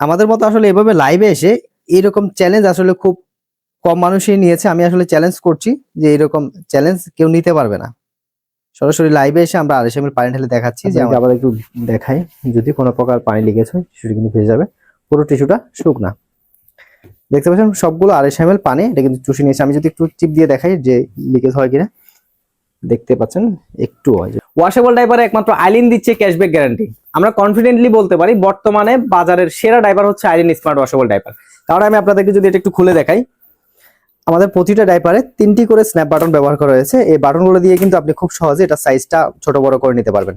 আমাদের মতো আসলে এভাবে লাইভে এসে এরকম চ্যালেঞ্জ আসলে খুব কম মানুষই নিয়েছে। আমি আসলে চ্যালেঞ্জ করছি যে এরকম চ্যালেঞ্জ কেউ নিতে পারবে না। সরাসরি লাইভে এসে আমরা আড়াইশো এমএল পানি ঢেলে দেখাচ্ছি যে আবার একটু দেখাই। যদি কোনো প্রকার পানি হয় টিস্যুটা কিন্তু ভেজে যাবে। পুরো টিস্যুটা শুকনা। দেখতে পাচ্ছেন সবগুলো আড়াইশো এমএল পানি এটা কিন্তু চুষে নিয়েছে। আমি যদি একটু চিপ দিয়ে দেখাই যে লিকেজ হয় কিনা। দেখতে পাচ্ছেন একটু হয় ওয়াশেবল ডাইপারে একমাত্র আইলিন দিচ্ছে ক্যাশব্যাক গ্যারান্টি আমরা কনফিডেন্টলি বলতে পারি, বর্তমানে বাজারের সেরা ডাইপার হচ্ছে আইলিন স্মার্ট ওয়াশেবল ডাইপার কারণ আমি আপনাদেরকে যদি এটা একটু খুলে দেখাই, আমাদের প্রতিটা ডাইপারে তিনটি করে স্ন্যাপ বাটন ব্যবহার করা হয়েছে। এই বাটনগুলো দিয়ে কিন্তু আপনি খুব সহজে এটা সাইজটা ছোট বড় করে নিতে পারবেন।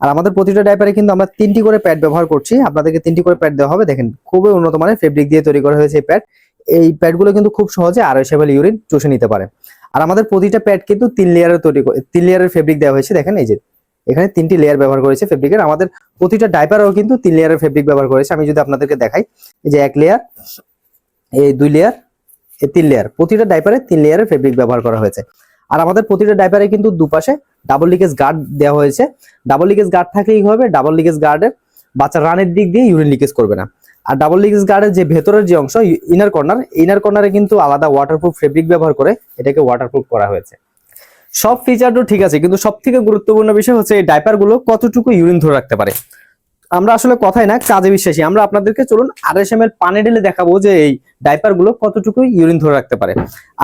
আর আমাদের প্রতিটা ডাইপারে কিন্তু আমরা তিনটি করে প্যাড ব্যবহার করছি। আপনাদেরকে তিনটি করে প্যাড দেওয়া হবে। দেখেন, খুবই উন্নত মানের ফেব্রিক দিয়ে তৈরি করা হয়েছে এই প্যাড এই প্যাডগুলো কিন্তু খুব সহজে আড়াইশো এমএল ইউরিন চুষে নিতে পারে। আর আমাদের প্রতিটা প্যাড কিন্তু তিন লেয়ারের তৈরি তিন লেয়ারের ফেব্রিক দেওয়া হয়েছে, দেখেন এই যে। এখানে তিনটি লেয়ার ব্যবহার করেছে ফেব্রিকের আমাদের প্রতিটা ডাইপারও কিন্তু তিন লেয়ারের ফেব্রিক ব্যবহার করেছে। আমি যদি আপনাদেরকে দেখাই, এই যে এক লেয়ার এই দুই লেয়ার এই তিন লেয়ার প্রতিটা ডাইপারে তিন লেয়ারের ফেব্রিক ব্যবহার করা হয়েছে। আর আমাদের প্রতিটা ডাইপারে কিন্তু দুপাশে ডাবল লিকেজ গার্ড দেওয়া হয়েছে। ডাবল লিকেজ গার্ড থাকলে কি হবে ডাবল লিকেজ গার্ডের বাচ্চা রানের দিক দিয়ে ইউরিন লিকেজ করবে না। আর ডাবল লিকেজ গার্ডের যে ভেতরের যে অংশ ইনার কর্নার ইনার কর্নারে কিন্তু আলাদা ওয়াটারপ্রুফ ফেব্রিক ব্যবহার করে এটাকে ওয়াটারপ্রুফ করা হয়েছে। সব ফিচারও ঠিক আছে, কিন্তু সব থেকে গুরুত্বপূর্ণ বিষয় হচ্ছে এই ডাইপারগুলো কতটুকু ইউরিন ধরে রাখতে পারে। আমরা আসলে কথাই না, কাজে বিশ্বাসী। আমরা আপনাদেরকে চলুন আড়াইশ এম এল পানি ঢেলে দেখাবো যে এই ডাইপারগুলো কতটুকু ইউরিন ধরে রাখতে পারে।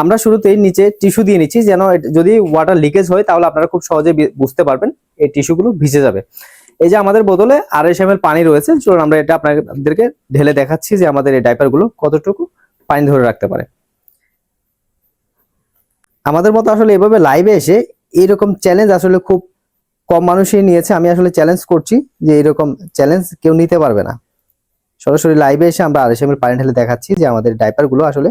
আমরা শুরুতেই নিচে টিস্যু দিয়ে নিচ্ছি, যেন যদি ওয়াটার লিকেজ হয়, তাহলে আপনারা খুব সহজে বুঝতে পারবেন, এই টিস্যু গুলো ভিজে যাবে। এই যে আমাদের বোতলে আড়াইশ এম পানি রয়েছে, চলুন আমরা এটা আপনাদেরকে ঢেলে দেখাচ্ছি যে আমাদের এই ডাইপারগুলো কতটুকু পানি ধরে রাখতে পারে। আমাদের মতো আসলে এভাবে লাইভে এসে এইরকম চ্যালেঞ্জ আসলে খুব কম মানুষই নিয়েছে। আমি আসলে চ্যালেঞ্জ করছি যে এরকম চ্যালেঞ্জ কেউ নিতে পারবে না। সরাসরি লাইভে এসে আমরা আড়াইশো এমএল পানি ঢেলে দেখাচ্ছি যে আমাদের ডাইপারগুলো আসলে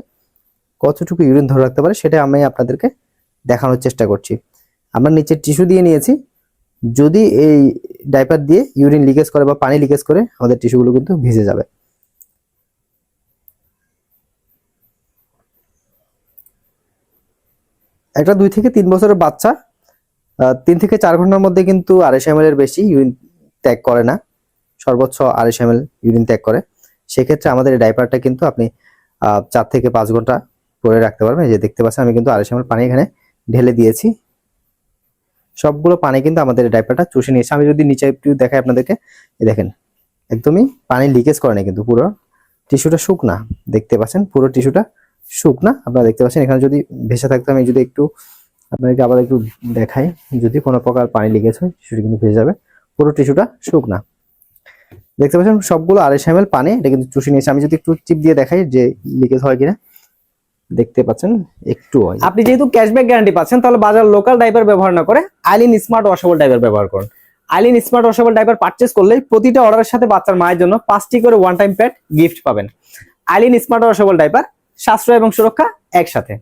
কতটুকু ইউরিন ধরে রাখতে পারে, সেটা আমি আপনাদেরকে দেখানোর চেষ্টা করছি। আমরা নিচে টিস্যু দিয়ে নিয়েছি। যদি এই ডাইপার দিয়ে ইউরিন লিকেজ করে বা পানি লিকেজ করে আমাদের টিস্যুগুলো কিন্তু ভিজে যাবে। একটা দুই থেকে তিন বছরের বাচ্চা তিন থেকে চার ঘণ্টার মধ্যে কিন্তু আড়াইশো এম এর বেশি ইউরিন ত্যাগ করে না। সর্বোচ্চ আড়াইশো এম ইউরিন ত্যাগ করে। সেক্ষেত্রে আমাদের এই ডাইপারটা কিন্তু আপনি চার থেকে পাঁচ ঘণ্টা পরে রাখতে পারবেন। যে দেখতে পাচ্ছেন, আমি কিন্তু আড়াইশো এম পানি এখানে ঢেলে দিয়েছি। সবগুলো পানি কিন্তু আমাদের ডাইপারটা চুষে নিয়েছে। আমি যদি নিচে একটু দেখাই আপনাদেরকে, এই দেখেন, একদমই পানি লিকেজ করে না কিন্তু পুরো টিস্যুটা শুকনা, দেখতে পাচ্ছেন? পুরো টিস্যুটা শুকনা, আপনারা দেখতে পাচ্ছেন? এখানে যদি ভেসে থাকতো আমি যদি একটু আপনাদেরকে আবার একটু দেখাই, যদি কোনো প্রকার পানি লিকেজ হয় টিস্যুটা কিন্তু ভেসে যাবে, পুরো টিস্যুটা শুকনা। দেখতে পাচ্ছেন? সবগুলো আড়াইশো এমএল পানি, এটা কিন্তু চুষে নিয়েছে। আমি যদি একটু চিপ দিয়ে দেখাই যে লিকেজ হয় কিনা। দেখতে পাচ্ছেন, একটু আপনি যেহেতু ক্যাশব্যাক গ্যারান্টি পাচ্ছেন, তাহলে বাজার লোকাল ডাইপার ব্যবহার না করে আইলিন স্মার্ট ওয়াশেবল ডাইপার ব্যবহার করুন। Eileen smart washable diaper purchase করলে প্রতিটা অর্ডারের সাথে বাচ্চার মায়ের জন্য পাঁচটি করে ওয়ান টাইম প্যাড গিফট পাবেন। আইলিন স্মার্ট ওয়াশেবল ডাইপার সাশ্রয় এবং সুরক্ষা একসাথে।